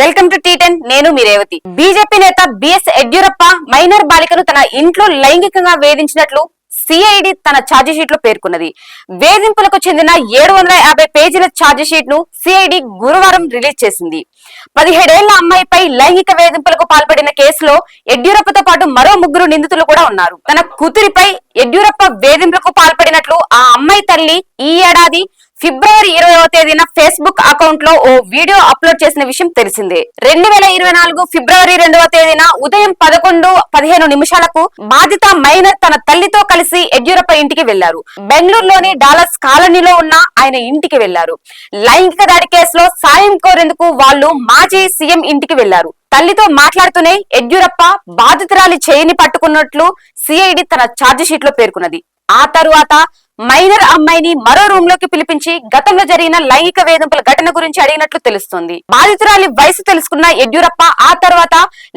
Welcome to T నేను మీ Revathi. BJP నేత బిఎస్ యడ్యూరప్ప మైనర్ బాలికను తన ఇంట్లో లైంగికంగా వేధించినట్లు సిఐడి తన ఛార్జిషీట్లో పేర్కొన్నది. వేధింపులకు చెందిన ఏడు వందల యాభై పేజీల ఛార్జిషీట్ను సిఐడి గురువారం రిలీజ్ చేసింది. పదిహేడేళ్ళ అమ్మాయిపై లైంగిక వేధింపులకు పాల్పడిన కేసులో యడ్యూరప్పతో పాటు మరో ముగ్గురు నిందితులు కూడా ఉన్నారు. తన కూతురిపై యడ్యూరప్ప వేధింపులకు పాల్పడినట్లు ఆ అమ్మాయి తల్లి ఈ ఏడాది ఫిబ్రవరి ఇరవైవ తేదీన ఫేస్బుక్ అకౌంట్లో ఓ వీడియో అప్లోడ్ చేసిన విషయం తెలిసిందే. రెండు వేల ఇరవై నాలుగు ఫిబ్రవరి రెండవ తేదీన ఉదయం పదకొండు పదిహేను నిమిషాలకు బాధిత మైనర్ తన తల్లితో కలిసి యడ్యూరప్ప ఇంటికి వెళ్ళారు బెంగళూరులోని డాలర్స్ కాలనీలో ఉన్న ఆయన ఇంటికి వెళ్ళారు లైంగిక దాడి కేసులో సాయం కోరేందుకు వాళ్ళు మాజీ సీఎం ఇంటికి వెళ్ళారు తల్లితో మాట్లాడుతూనే యడ్యూరప్ప బాధితురాలి చేయిని పట్టుకున్నట్లు సిఐడి తన ఛార్జ్ షీట్లో పేర్కొన్నది. ఆ తరువాత మైనర్ అమ్మాయిని మరో రూమ్లోకి పిలిపించి గతంలో జరిగిన లైంగిక వేధింపుల ఘటన గురించి అడిగినట్లు తెలుస్తుంది. బాధితురాలి వయసు తెలుసుకున్న యడ్యూరప్ప ఆ తర్వాత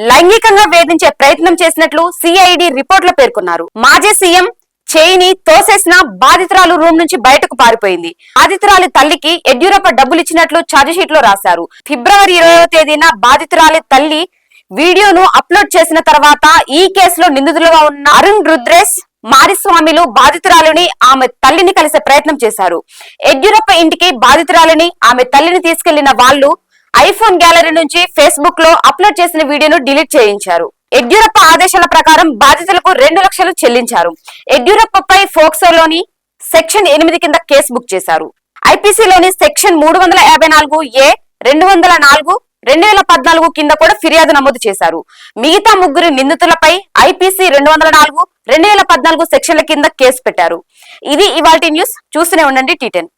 లైంగికంగా వేధించే ప్రయత్నం చేసినట్లు సిఐడి రిపోర్ట్లో పేర్కొన్నారు. మాజీ సీఎం చేయిని తోసేసిన బాధితురాలు రూమ్ నుంచి బయటకు పారిపోయింది. బాధితురాలి తల్లికి యడ్యూరప్ప డబ్బులు ఇచ్చినట్లు ఛార్జిషీట్లో రాశారు. ఫిబ్రవరి ఇరవై తేదీన బాధితురాలి తల్లి వీడియోను అప్లోడ్ చేసిన తర్వాత ఈ కేసులో నిందితులుగా ఉన్న అరుణ్ రుద్రేష్ మారిస్వామిలు బాధితురాలిని ఆమె తల్లిని కలిసే ప్రయత్నం చేశారు. యడ్యూరప్ప ఇంటికి బాధితురాలిని ఆమె తల్లిని తీసుకెళ్ళిన వాళ్ళు ఐఫోన్ గ్యాలరీ నుంచి ఫేస్బుక్లో అప్లోడ్ చేసిన వీడియోను డిలీట్ చేయించారు. యడ్యూరప్ప ఆదేశాల ప్రకారం బాధితులకు రెండు లక్షలు చెల్లించారు. యడ్యూరప్పపై ఫోక్సోలోని సెక్షన్ ఎనిమిది కింద కేసు బుక్ చేశారు. ఐపీసీలోని సెక్షన్ మూడు వందల యాభై నాలుగు ఏ రెండు వందల నాలుగు రెండు వేల పద్నాలుగు కింద కూడా ఫిర్యాదు నమోదు చేశారు. మిగతా ముగ్గురు నిందితులపై ఐపీసీ రెండు వందల నాలుగు రెండు వేల పద్నాలుగు సెక్షన్ల కింద కేసు పెట్టారు. ఇది ఇవాల్టి న్యూస్. చూస్తూనే ఉండండి టీటెన్